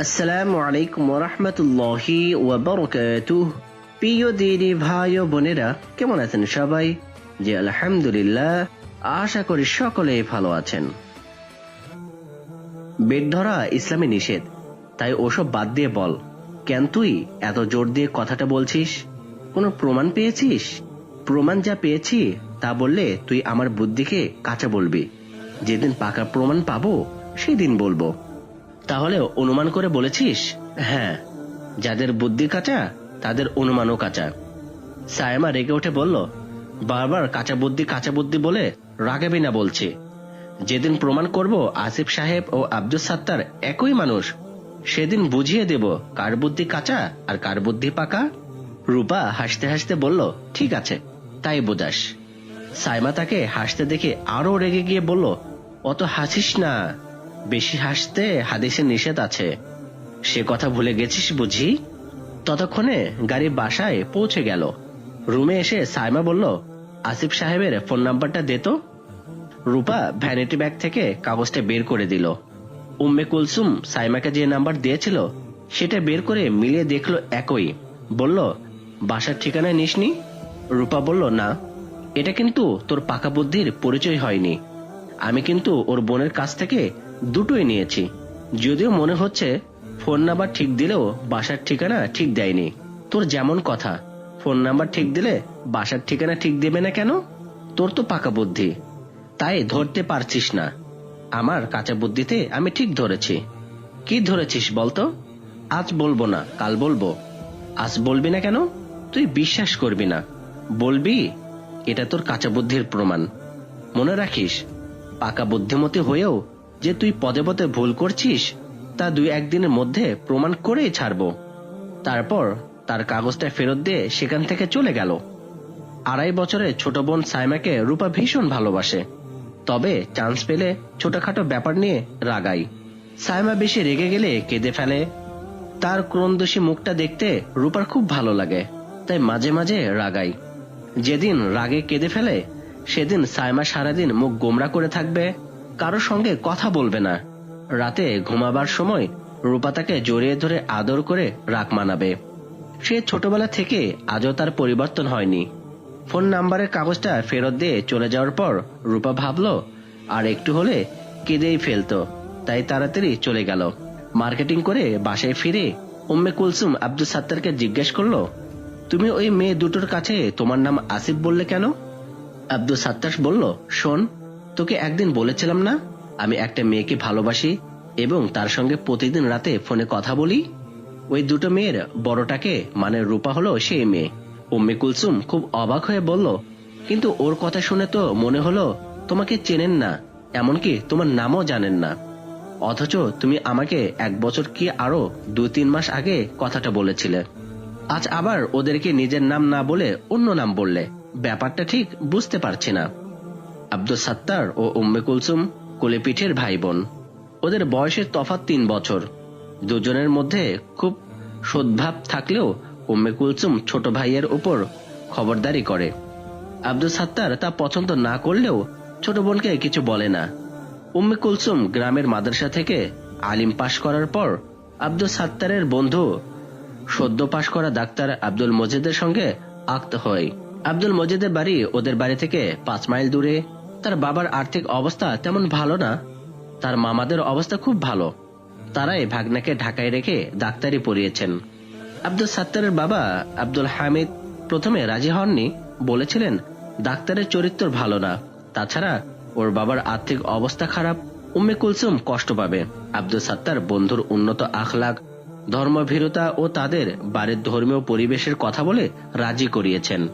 আসসালামু আলাইকুম রহমতুল্লাহি ওয়াবারকাতুহ। প্রিয় দিদি, ভাই ও বোনেরা, কেমন আছেন সবাই? জি, আলহামদুলিল্লাহ। আশা করি সকলে ভালো আছেন। বেড ধরা ইসলামে নিষেধ। তাই ওসব বাদ দিয়ে বল, কেন তুই এত জোর দিয়ে কথাটা বলছিস? কোনো প্রমাণ পেয়েছিস? প্রমাণ যা পেয়েছি, তা বললে তুই আমার বুদ্ধিকে কাঁচা বলবি। যেদিন পাকা প্রমাণ পাবো, সেদিন বলব। তাহলে অনুমান করে বলেছিস? হ্যাঁ। যাদের বুদ্ধি কাঁচা, তাদের অনুমানও কাঁচা। সায়মা রেগে উঠে বলল, বারবার কাঁচা বুদ্ধি কাঁচা বুদ্ধি বলে রাগাবি না বলছি। যেদিন প্রমাণ করব আসিফ সাহেব ও আব্দুল সাত্তার একই মানুষ, সেদিন বুঝিয়ে দেব কার বুদ্ধি কাঁচা আর কার বুদ্ধি পাকা। রূপা হাসতে হাসতে বলল, ঠিক আছে, তাই বোঝাস। সাইমা তাকে হাসতে দেখে আরও রেগে গিয়ে বলল, অত হাসিস না। বেশি হাসতে হাদিসে নিষেধ আছে। সে কথা ভুলে গেছিস বুঝি? ততক্ষণে গাড়ি বাসায় পৌঁছে গেল। রুমে এসে সাইমা বলল, আসিফ সাহেবের ফোন নাম্বারটা দে তো। রূপা ভ্যানিটি ব্যাগ থেকে কাগজটা বের করে দিল। উম্মে কুলসুম সাইমাকে যে নাম্বার দিয়েছিল, সেটা বের করে মিলিয়ে দেখল একই। বলল, বাসার ঠিকানায় নিসনি? রূপা বলল, না। এটা কিন্তু তোর পাকা বুদ্ধির পরিচয় হয়নি। আমি কিন্তু ওর বোনের কাছ থেকে দুটোই নিয়েছি। যদিও মনে হচ্ছে ফোন নাম্বার ঠিক দিলেও বাসার ঠিকানা ঠিক দেয়নি। তোর যেমন কথা, ফোন নাম্বার ঠিক দিলে বাসার ঠিকানা ঠিক দেবে না কেন? তোর তো পাকা বুদ্ধি। তাই ধরতে পারছিস না। আমার কাঁচা বুদ্ধিতে আমি ঠিক ধরেছি। কি ধরেছিস বলতো? আজ বলব না, কাল বলব। আজ বলবি না কেন? তুই বিশ্বাস করবি না। বলবি, এটা তোর কাঁচা বুদ্ধির প্রমাণ। মনে রাখিস, পাকা বুদ্ধিমতী হয়েও যে তুই পদে পদে ভুল করছিস, তা দুই একদিনের মধ্যে প্রমাণ করেই ছাড়বো। তারপর তার কাগজটা ফেরত দিয়ে সেখান থেকে চলে গেল। আড়াই বছরে ছোট বোন সাইমাকে রূপা ভীষণ ভালোবাসে। তবে চান্স পেলে ছোটখাটো ব্যাপার নিয়ে রাগাই। সাইমা বেশি রেগে গেলে কেঁদে ফেলে। তার ক্রন্দোষী মুখটা দেখতে রূপার খুব ভালো লাগে, তাই মাঝে মাঝে রাগাই। যেদিন রাগে কেঁদে ফেলে, সেদিন সাইমা সারাদিন মুখ গোমরা করে থাকবে কারও সঙ্গে কথা বলবে না। রাতে ঘুমাবার সময় রূপা তাকে জড়িয়ে ধরে আদর করে রাগ মানাবে। সে ছোটবেলা থেকে আজও তার পরিবর্তন হয়নি। ফোন নাম্বারের কাগজটা ফেরত দিয়ে চলে যাওয়ার পর রূপা ভাবলো, আর একটু হলে কেঁদেই ফেলতো। তাই তাড়াতাড়ি চলে গেল। মার্কেটিং করে বাসায় ফিরে উম্মে কুলসুম আব্দুল সাত্তারকে জিজ্ঞেস করল, তুমি ওই মেয়ে দুটোর কাছে তোমার নাম আসিফ বললে কেন? আব্দুল সাত্তার বলল, শোন তোকে একদিন বলেছিলাম না, আমি একটা মেয়েকে ভালোবাসি এবং তার সঙ্গে প্রতিদিন রাতে ফোনে কথা বলি? ওই দুটো মেয়ের বড়টাকে মানে রূপা হলো সেই মেয়ে। উম্মে কুলসুম খুব অবাক হয়ে বলল, কিন্তু ওর কথা শুনে তো মনে হলো তোমাকে চেনেন না, এমনকি তোমার নামও জানেন না। অথচ তুমি আমাকে এক বছর কি আরও দু তিন মাস আগে কথাটা বলেছিলে। আজ আবার ওদেরকে নিজের নাম না বলে অন্য নাম বললে। ব্যাপারটা ঠিক বুঝতে পারছি না। আব্দুল সাত্তার ও উম্মে কুলসুম কোলেপিঠের ভাই বোন ওদের বয়সের তফাৎ তিন বছর। দুজনের মধ্যে খুব সদ্ভাব থাকলেও উম্মে কুলসুম ছোট ভাইয়ের উপর খবরদারি করে। আব্দুল সাত্তার তা পছন্দ না করলেও ছোট বোনকে কিছু বলে না। উম্মে কুলসুম গ্রামের মাদ্রাসা থেকে আলিম পাশ করার পর আব্দুল সাত্তারের বন্ধু সদ্য পাশ করা ডাক্তার আব্দুল মজিদের সঙ্গে আক্ত হয়। আব্দুল মজিদের বাড়ি ওদের বাড়ি থেকে পাঁচ মাইল দূরে তার বাবার আর্থিক অবস্থা তেমন ভালো না। তার মামাদের অবস্থা খুব ভালো। তারাই ভাগনাকে ঢাকায় রেখে ডাক্তারি পড়িয়েছেন। আব্দুল সাত্তারের বাবা আব্দুল হামিদ প্রথমে রাজি হননি, বলেছিলেন, ডাক্তারের চরিত্র ভালো না। তাছাড়া ওর বাবার আর্থিক অবস্থা খারাপ, উম্মে কুলসুম কষ্ট পাবে। আব্দুল সাত্তার বন্ধুর উন্নত আখলাক ধর্মভীরতা ও তাদের বাড়ির ধর্মীয় পরিবেশের কথা বলে রাজি করিয়েছেন।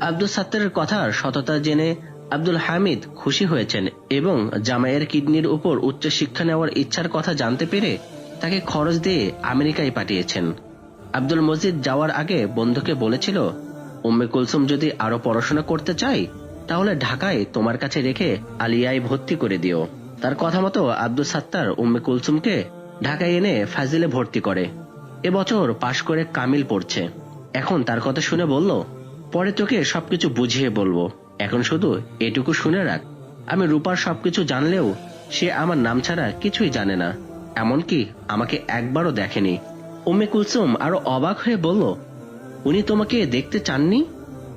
আব্দুল সাত্তারের কথার সততা জেনে আব্দুল হামিদ খুশি হয়েছেন এবং জামাইয়ের কিডনির উপর উচ্চ শিক্ষা নেওয়ার ইচ্ছার কথা জানতে পেরে তাকে খরচ দিয়ে আমেরিকায় পাঠিয়েছেন। আব্দুল মজিদ যাওয়ার আগে বন্ধুকে বলেছিল, উম্মে কুলসুম যদি আরও পড়াশোনা করতে চাই, তাহলে ঢাকায় তোমার কাছে রেখে আলিয়ায় ভর্তি করে দিও। তার কথা মতো আব্দুল সাত্তার উম্মে কুলসুমকে ঢাকায় এনে ফাজিলে ভর্তি করে। এবছর পাশ করে কামিল পড়ছে। এখন তার কথা শুনে বলল, পরে তোকে সবকিছু বুঝিয়ে বলব। এখন শুধু এটুকু শুনে রাখ। আমি রূপার সবকিছু জানলেও সে আমার নাম ছাড়া কিছুই জানে না। এমনকি আমাকে একবারও দেখেনি। উম্মে কুলসুম আরও অবাক হয়ে বলল, উনি তোমাকে দেখতে চাননি?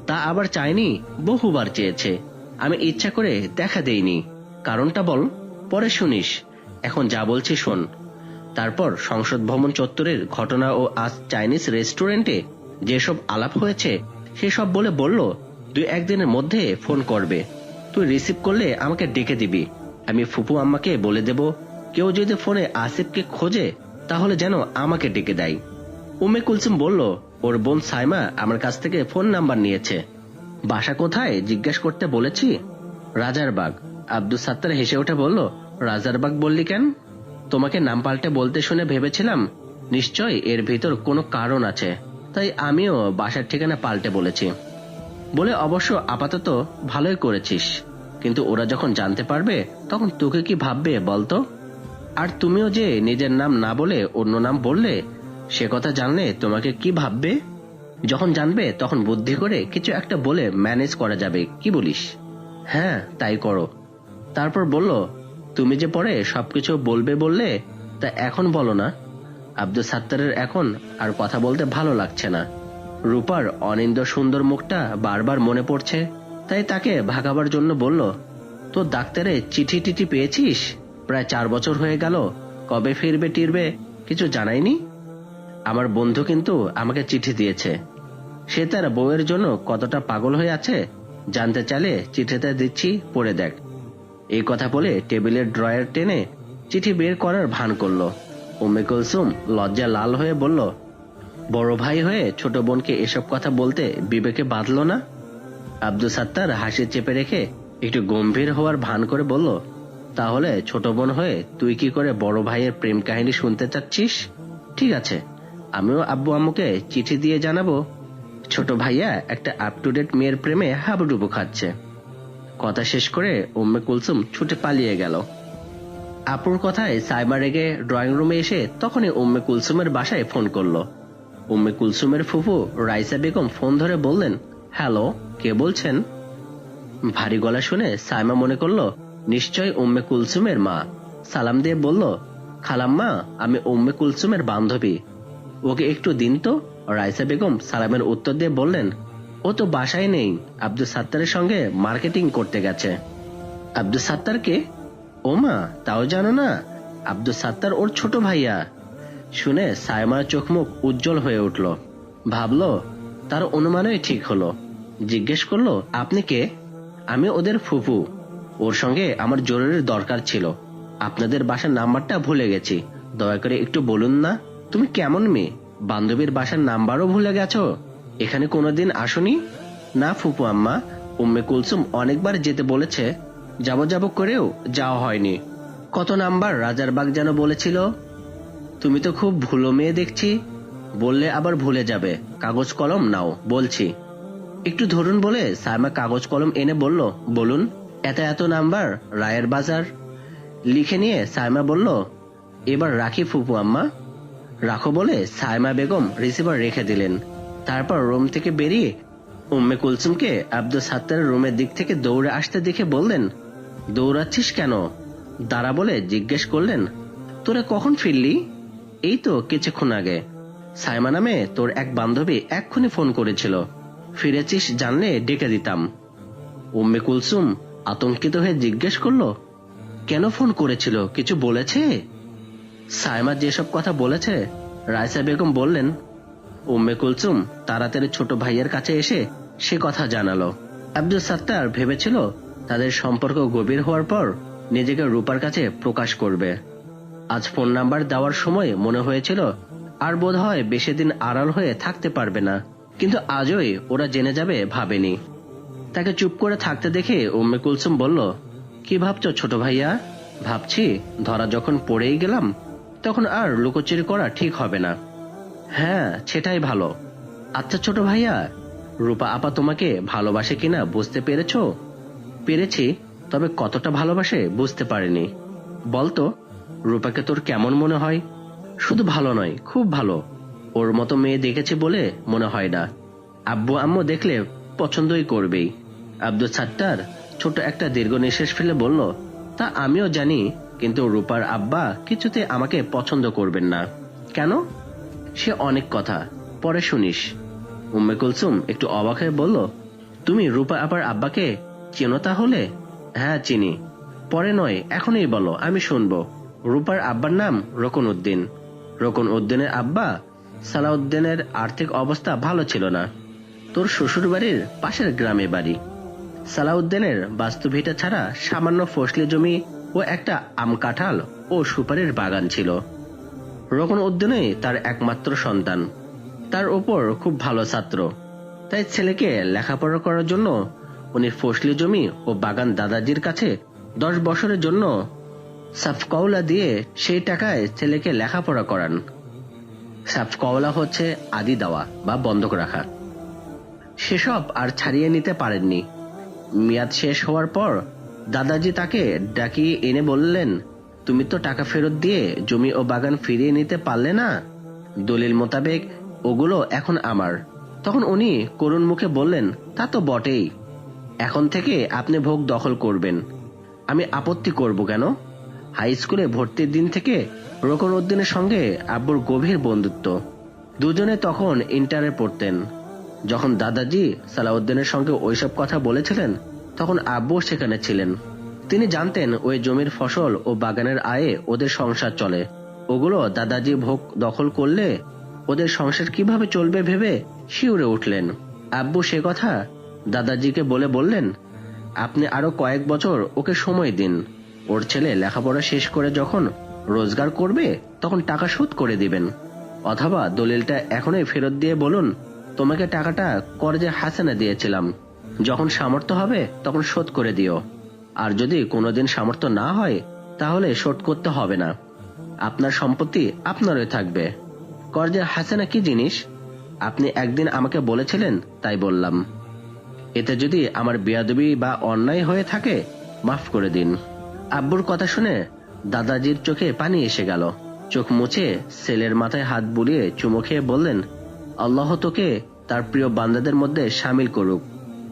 তা আবার চায়নি বহুবার চেয়েছে। আমি ইচ্ছা করে দেখা দেইনি। কারণটা বল, পরে শুনিস। এখন যা বলছি শোন। তারপর সংসদ ভবন চত্বরের ঘটনা ও আজ চাইনিজ রেস্টুরেন্টে যেসব আলাপ হয়েছে, সেসব বলে বলল দুই একদিনের মধ্যে ফোন করবে। তুই রিসিভ করলে আমাকে ডেকে দিবি। আমি ফুপু আম্মাকে বলে দেব, কেউ যদি ফোনে আসিফকে খোঁজে, তাহলে যেন আমাকে ডেকে দেয়। উমে কুলসুম বলল, ওর বোন সাইমা আমার কাছ থেকে ফোন নাম্বার নিয়েছে। বাসা কোথায় জিজ্ঞেস করতে বলেছি? রাজারবাগ। আব্দুল সাত্তার হেসে উঠে বলল, রাজারবাগ বললি কেন? তোমাকে নাম পাল্টে বলতে শুনে ভেবেছিলাম নিশ্চয় এর ভিতর কোনো কারণ আছে। তাই আমিও বাসার ঠিকানা পাল্টে বলেছি। বলে অবশ্য আপাতত ভালোই করেছিস। কিন্তু ওরা যখন জানতে পারবে, তখন তোকে কি ভাববে বলতো? আর তুমিও যে নিজের নাম না বলে অন্য নাম বললে, সে কথা জানলে তোমাকে কি ভাববে? যখন জানবে, তখন বুদ্ধি করে কিছু একটা বলে ম্যানেজ করা যাবে, কি বলিস? হ্যাঁ তাই করো। তারপর বলল, তুমি যে পরে সবকিছু বলবে বললে, তা এখন বলো না। আব্দুল সাত্তারের এখন আর কথা বলতে ভালো লাগছে না। রূপার অনিন্দ সুন্দর মুখটা বারবার মনে পড়ছে, তাই তাকে ভাগাবার জন্য বলল তো ডাক্তারে চিঠি টিঠি পেয়েছিস? প্রায় চার বছর হয়ে গেল, কবে ফিরবে, টিরবে, কিছু জানাইনি আমার বন্ধু কিন্তু আমাকে চিঠি দিয়েছে। সে তার বউয়ের জন্য কতটা পাগল হয়ে আছে, জানতে চাইলে চিঠিতে দিচ্ছি, পড়ে দেখ। এই কথা বলে টেবিলের ড্রয়ার টেনে চিঠি বের করার ভান করল। উম্মে কুলসুম লজ্জা লাল হয়ে বলল বড় ভাই হয়ে ছোট বোনকে এসব কথা বলতে বিবেকে বাঁধল না? আব্দুল সাত্তার হাসি চেপে রেখে একটু গম্ভীর হওয়ার ভান করে বলল, তাহলে ছোট বোন হয়ে তুই কি করে বড় ভাইয়ের প্রেম কাহিনী শুনতে চাচ্ছিস? ঠিক আছে, আমিও আব্বু আম্মুকে চিঠি দিয়ে জানাব। ছোট ভাইয়া একটা আপ টু ডেট মেয়ের প্রেমে হাবুডুবু খাচ্ছে। কথা শেষ করে উম্মে কুলসুম ছুটে পালিয়ে গেল। আপুর কথায় সাইবার রেগে ড্রয়িং রুমে এসে তখনই উম্মে কুলসুমের বাসায় ফোন করল। উম্মে কুলসুমের ফুফু রাইসা বেগম ফোন ধরে বললেন, হ্যালো, কে বলছেন? ভারী গলা শুনে সাইমা মনে করল নিশ্চয় উম্মে কুলসুমের মা। সালাম দিয়ে বলল, খালাম্মা, আমি উম্মে কুলসুমের বান্ধবী। ওকে একটু দিন তো? রাইসা বেগম সালামের উত্তর দিয়ে বললেন, ও তো বাসায় নেই, আব্দুল সাত্তারের সঙ্গে মার্কেটিং করতে গেছে। আব্দুল সাত্তারকে ও মা, তাও জানো না, আব্দুল সাত্তার ওর ছোট ভাইয়া। শুনে সাইমার চোখ মুখ উজ্জ্বল হয়ে উঠল। ভাবলো, তার অনুমানই ঠিক হলো। জিজ্ঞেস করল, আপনি কে? আমি ওদের ফুফু। ওর সঙ্গে আমার জরুরি দরকার ছিল। আপনাদের বাসার নাম্বারটা ভুলে গেছি। দয়া করে একটু বলুন না, তুমি কেমন মেয়ে? বান্ধবীর বাসার নাম্বারও ভুলে গেছো? এখানে কোনোদিন আসনি? না ফুপু আম্মা, উম্মে কুলসুম অনেকবার যেতে বলেছে। যাব যাব করেও যাওয়া হয়নি। কত নাম্বার রাজারবাগ যেন বলেছিল? তুমি তো খুব ভুলো মেয়ে দেখছি। বললে আবার ভুলে যাবে। কাগজ কলম নাও, বলছি। একটু ধরুন বলে সাইমা কাগজ কলম এনে বলল, বলুন। এত এত নাম্বার, রায়ের বাজার? লিখে নিয়ে সাইমা বলল। এবার রাখি ফুপু আম্মা। রাখো বলে সাইমা বেগম রিসিভার রেখে দিলেন। তারপর রুম থেকে বেরিয়ে উম্মে কুলসুমকে আব্দুল সাত্তারের রুমের দিক থেকে দৌড়ে আসতে দেখে বললেন, দৌড়াচ্ছিস কেন? দাঁড়া বলে জিজ্ঞেস করলেন, তোরা কখন ফিরলি? এই তো কিছুক্ষণ আগে। সাইমা নামে তোর এক বান্ধবী এক্ষুনি ফোন করেছিল। ফিরেছিস জানলে ডেকে দিতাম। উম্মে কুলসুম আতঙ্কিত হয়ে জিজ্ঞেস করল, কেন ফোন করেছিল? কিছু বলেছে? সাইমা যেসব কথা বলেছে রায়সা বেগম বললেন, উম্মে কুলসুম তাড়াতাড়ি ছোট ভাইয়ের কাছে এসে সে কথা জানালো। আব্দুল সাত্তার ভেবেছিল তাদের সম্পর্ক গভীর হওয়ার পর নিজেকে রূপার কাছে প্রকাশ করবে। আজ ফোন নাম্বার দেওয়ার সময় মনে হয়েছিল, আর বোধ হয় বেশি দিন আড়াল হয়ে থাকতে পারবে না। কিন্তু আজই ওরা জেনে যাবে ভাবেনি। তাকে চুপ করে থাকতে দেখে উম্মে কুলসুম বলল, কি ভাবছ ছোট ভাইয়া? ভাবছি, ধরা যখন পড়েই গেলাম, তখন আর লুকোচুরি করা ঠিক হবে না। হ্যাঁ সেটাই ভালো। আচ্ছা ছোট ভাইয়া, রূপা আপা তোমাকে ভালোবাসে কিনা বুঝতে পেরেছ? পেরেছি, তবে কতটা ভালোবাসে বুঝতে পারিনি। বলতো রূপাকে তোর কেমন মনে হয়? শুধু ভালো নয়, খুব ভালো। ওর মতো মেয়ে দেখেছে বলে মনে হয় না। আব্বু আম্মু দেখলে পছন্দই করবেই। আব্দুল সাত্তার ছোট একটা দীর্ঘ নিঃশ্বাস ফেলে বলল, তা আমিও জানি, কিন্তু রূপার আব্বা কিছুতে আমাকে পছন্দ করবেন না। কেন? সে অনেক কথা, পরে শুনিস। উম্মে কুলসুম একটু অবাক হয়ে বলল, তুমি রূপা আবার আব্বাকে চেনো তাহলে? হ্যাঁ চিনি। পরে নয়, এখনই বলো, আমি শুনব। রূপার আব্বার নাম রকন উদ্দিন। রকন উদ্দিনের আব্বা সালাউদ্দিনের আর্থিক অবস্থা ভালো ছিল না। তোর শ্বশুর বাড়ির পাশের গ্রামে বাড়ি। সালাউদ্দিনের বাস্তুভিটা ছাড়া সামান্য ফসলি জমি ও একটা আম কাঁঠাল ও সুপারির বাগান ছিল। রকন উদ্দিনই তার একমাত্র সন্তান। তার উপর খুব ভালো ছাত্র। তাই ছেলেকে লেখাপড়া করার জন্য উনি ফসলি জমি ও বাগান দাদাজির কাছে দশ বছরের জন্য সাফকৌলা দিয়ে সেই টাকায় ছেলেকে লেখাপড়া করান। সাফকৌলা হচ্ছে আদি দেওয়া বা বন্ধক রাখা। সেসব আর ছাড়িয়ে নিতে পারেননি। মেয়াদ শেষ হওয়ার পর দাদাজি তাকে ডাকিয়ে এনে বললেন, তুমি তো টাকা ফেরত দিয়ে জমি ও বাগান ফিরিয়ে নিতে পারলে না? দলিল মোতাবেক ওগুলো এখন আমার। তখন উনি করুণ মুখে বললেন, তা তো বটেই। এখন থেকে আপনি ভোগ দখল করবেন। আমি আপত্তি করব কেন? হাই স্কুলে ভর্তির দিন থেকে রোকন উদ্দিনের সঙ্গে আব্বুর গভীর বন্ধুত্ব। দুজনে তখন ইন্টারে পড়তেন। যখন দাদাজি সালাউদ্দিনের সঙ্গে ওইসব কথা বলেছিলেন, তখন আব্বু সেখানে ছিলেন। তিনি জানতেন ওই জমির ফসল ও বাগানের আয়ে ওদের সংসার চলে। ওগুলো দাদাজি ভোগ দখল করলে ওদের সংসার কীভাবে চলবে ভেবে শিউরে উঠলেন। আব্বু সে কথা দাদাজিকে বলে বললেন, আপনি আরও কয়েক বছর ওকে সময় দিন। ওর ছেলে লেখাপড়া শেষ করে যখন রোজগার করবে, তখন টাকা শোধ করে দিবেন। অথবা দলিলটা এখনই ফেরত দিয়ে বলুন, তোমাকে টাকাটা কর্জে হাসানে দিয়েছিলাম। যখন সামর্থ্য হবে, তখন শোধ করে দিও। আর যদি কোনোদিন সামর্থ্য না হয়, তাহলে শোধ করতে হবে না। আপনার সম্পত্তি আপনারই থাকবে। কর্জে হাসানা কি জিনিস? আপনি একদিন আমাকে বলেছিলেন, তাই বললাম। এতে যদি আমার বেয়াদবি বা অন্যায় হয়ে থাকে, মাফ করে দিন। আব্বুর কথা শুনে দাদাজির চোখে পানি এসে গেল। চোখ মুছে ছেলের মাথায় হাত বুলিয়ে চুমো খেয়ে বললেন, আল্লাহ তোকে তার প্রিয় বান্দাদের মধ্যে সামিল করুক।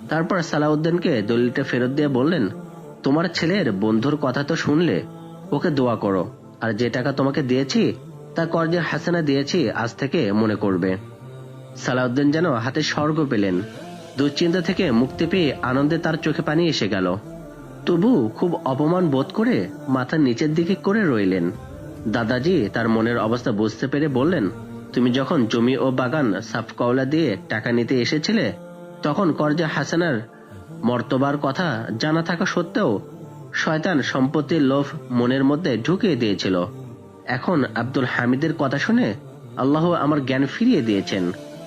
তারপর সালাউদ্দিনকে দলিলটা ফেরত দিয়ে বললেন, তোমার ছেলের বন্ধুর কথা তো শুনলে, ওকে দোয়া করো, আর যে টাকা তোমাকে দিয়েছি, তা কর্জের হাসানা দিয়েছি আজ থেকে মনে করবে। সালাউদ্দিন যেন হাতে স্বর্গ পেলেন। দুশ্চিন্তা থেকে মুক্তি পেয়ে আনন্দে তার চোখে পানি এসে গেল। তবু খুব অপমান বোধ করে মাথা নিচের দিকে করে রইলেন। দাদাজি তার মনের অবস্থা বুঝতে পেরে বললেন, তুমি যখন জমি ও বাগান সাফকওলা দিয়ে টাকা নিতে এসেছিলে, তখন করজা হাসানার মর্তবার কথা জানা থাকা সত্ত্বেও শয়তান সম্পত্তির লোভ মনের মধ্যে ঢুকিয়ে দিয়েছিল। এখন আব্দুল হামিদের কথা শুনে আল্লাহ আমার জ্ঞান ফিরিয়ে দিয়েছেন।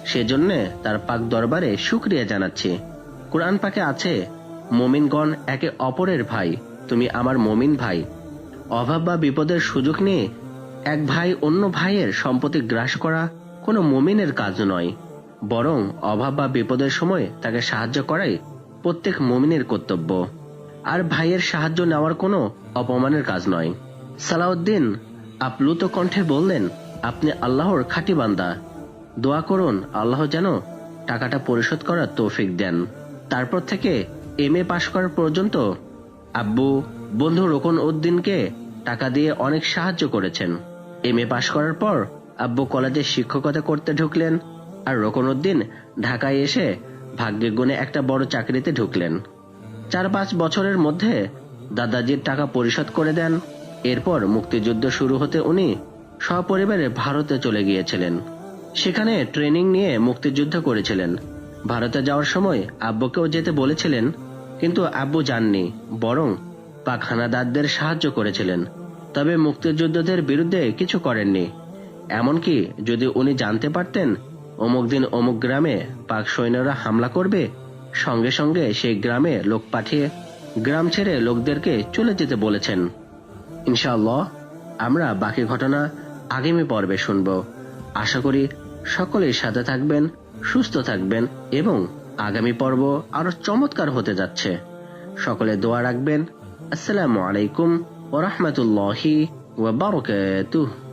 সেজন্য তার পাক দরবারে শুক্রিয়া জানাচ্ছি। কোরআন পাকে আছে মমিনগণ একে অপরের ভাই, তুমি আমার মমিন ভাই। অভাব বা বিপদের সুযোগ নিয়ে এক ভাই অন্য ভাইয়ের সম্পত্তি গ্রাস করা কোনো মমিনের কাজ নয়, বরং অভাব বা বিপদের সময় তাকে সাহায্য করাই প্রত্যেক মমিনের কর্তব্য। আর ভাইয়ের সাহায্য নেওয়ার কোনো অপমানের কাজ নয়। সালাউদ্দিন আপ্লুত কণ্ঠে বললেন, আপনি আল্লাহর খাঁটি বান্দা। দোয়া করুন, আল্লাহ যেন টাকাটা পরিশোধ করার তৌফিক দেন। তারপর থেকে এম এ পাশ করার পর্যন্ত আব্বু বন্ধু রোকন উদ্দিনকে টাকা দিয়ে অনেক সাহায্য করেছেন। এম এ পাশ করার পর আব্বু কলেজে শিক্ষকতা করতে ঢুকলেন আর রোকন উদ্দিন ঢাকায় এসে ভাগ্যে গুণে একটা বড় চাকরিতে ঢুকলেন। চার পাঁচ বছরের মধ্যে দাদাজির টাকা পরিশোধ করে দেন। এরপর মুক্তিযুদ্ধ শুরু হতে উনি সপরিবারে ভারতে চলে গিয়েছিলেন। সেখানে ট্রেনিং নিয়ে মুক্তিযুদ্ধ করেছিলেন। ভারতে যাওয়ার সময় আব্বুকেও যেতে বলেছিলেন কিন্তু আব্বু যাননি, বরং পাক হানাদারদের সাহায্য করেছিলেন। তবে মুক্তিযোদ্ধাদের বিরুদ্ধে কিছু করেননি। এমনকি যদি উনি জানতে পারতেন, অমুক দিন অমুক গ্রামে পাক সৈন্যরা হামলা করবে, সঙ্গে সঙ্গে সেই গ্রামে লোক পাঠিয়ে গ্রাম ছেড়ে লোকদেরকে চলে যেতে বলেছেন। ইনশাআল্লাহ, আমরা বাকি ঘটনা আগামী পর্বে শুনব। আশা করি সকলেই সাথে থাকবেন, সুস্থ থাকবেন এবং আগামী পর্ব আরও চমৎকার হতে যাচ্ছে। সকলে দোয়া রাখবেন। আসসালামু আলাইকুম ওরহমতুল্লাহি ওয়া বারাকাতুহু।